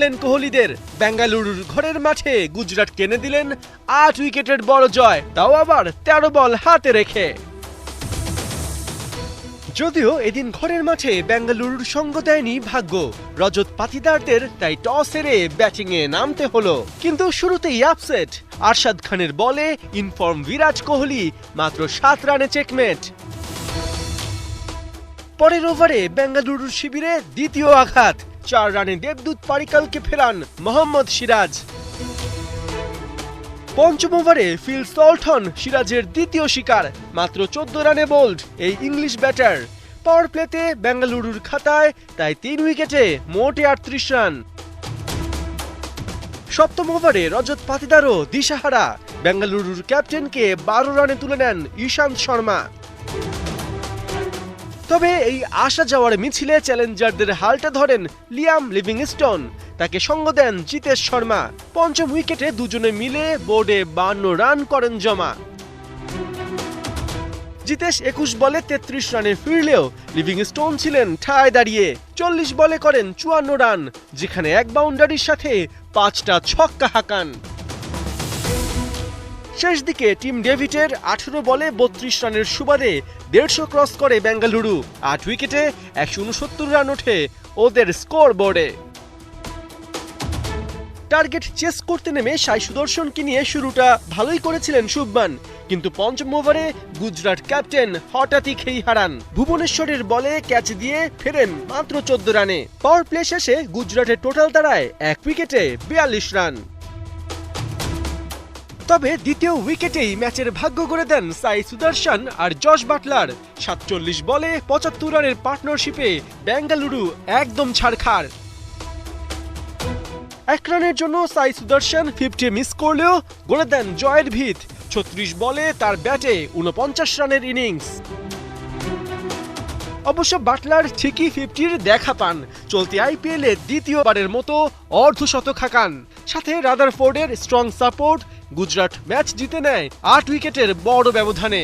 Lane কোহলিদের। বেঙ্গালুরুর ঘরের মাঠে গুজরাট কেনে দিলেন আট উইকেটের বড় জয়, তাও আবার তেরো বল হাতে রেখে। যদিও এদিন ঘরের মাঠে বেঙ্গালুরুর সঙ্গ দেয়নি ভাগ্য, রজত পাতিদারদের, তাই টস হেরে ব্যাটিংয়ে নামতে হলো। কিন্তু শুরুতেই আপসেট আরশাদ খানের বলে ইনফর্ম বিরাট কোহলি, মাত্র সাত রানে চেকমেট পরের ওভারে বেঙ্গালুরুর শিবিরে দ্বিতীয় আঘাত চার রানে দেবদূত পারিকালকে ফেরান মোহাম্মদ সিরাজ। পঞ্চম ওভারে ফিল সল্টন সিরাজের দ্বিতীয় শিকার, মাত্র চোদ্দ রানে বোল্ড এই ইংলিশ ব্যাটার। পাওয়ার প্লেতে বেঙ্গালুরুর খাতায় তাই তিন উইকেটে মোটে আটত্রিশ রান। সপ্তম ওভারে রজত পাতিদারও দিশাহারা, বেঙ্গালুরুর ক্যাপ্টেনকে বারো রানে তুলে নেন ঈশান্ত শর্মা। তবে এই আসা যাওয়ার মিছিলে চ্যালেঞ্জারদের হালটা ধরেন লিয়াম লিভিংস্টোন। তাকে সঙ্গ দেন জিতেশ শর্মা। পঞ্চম উইকেটে দুজনে মিলে বোর্ডে বান্ন রান করেন জমা। জিতেশ একুশ বলে তেত্রিশ রানে ফিরলেও লিভিংস্টোন ছিলেন ঠায় দাঁড়িয়ে। চল্লিশ বলে করেন চুয়ান্ন রান, যেখানে এক বাউন্ডারির সাথে পাঁচটা ছক্কা হাঁকান। শেষ দিকে টিম ডেভিটের আঠেরো বলে বত্রিশ রানের সুবাদে দেড়শো ক্রস করে বেঙ্গালুরু। আট উইকেটে একশো উনসত্তর রান ওঠে ওদের স্কোর বোর্ডে টার্গেট চেস করতে নেমে সাই সুদর্শনকে নিয়ে শুরুটা ভালোই করেছিলেন শুভমান, কিন্তু পঞ্চম ওভারে গুজরাট ক্যাপ্টেন হঠাৎই খেই হারান। ভুবনেশ্বরের বলে ক্যাচ দিয়ে ফেরেন মাত্র চোদ্দ রানে। পাওয়ার প্লে শেষে গুজরাটের টোটাল দাঁড়ায় এক উইকেটে বিয়াল্লিশ রান। তবে দ্বিতীয় উইকেটেই ম্যাচের ভাগ্য গড়ে দেন সাই সুদর্শন আর জশ বাটলার। সাতচল্লিশ বলে পঁচাত্তর রানের পার্টনারশিপে বেঙ্গালুরু একদম ছাড়খাড় এক রানের জন্য সাই সুদর্শন ফিফটি মিস করলেও গড়ে দেন জয়ের ভিত। ছত্রিশ বলে তার ব্যাটে উনপঞ্চাশ রানের ইনিংস। অবশ্য বাটলার ঠিকই ফিফটির দেখা পান। চলতি আইপিএলে দ্বিতীয়বারের মতো অর্ধশতক হাঁকান। সাথে রাদারফোর্ডের স্ট্রং সাপোর্ট গুজরাট ম্যাচ জিতে নেয় আট উইকেটের বড় ব্যবধানে।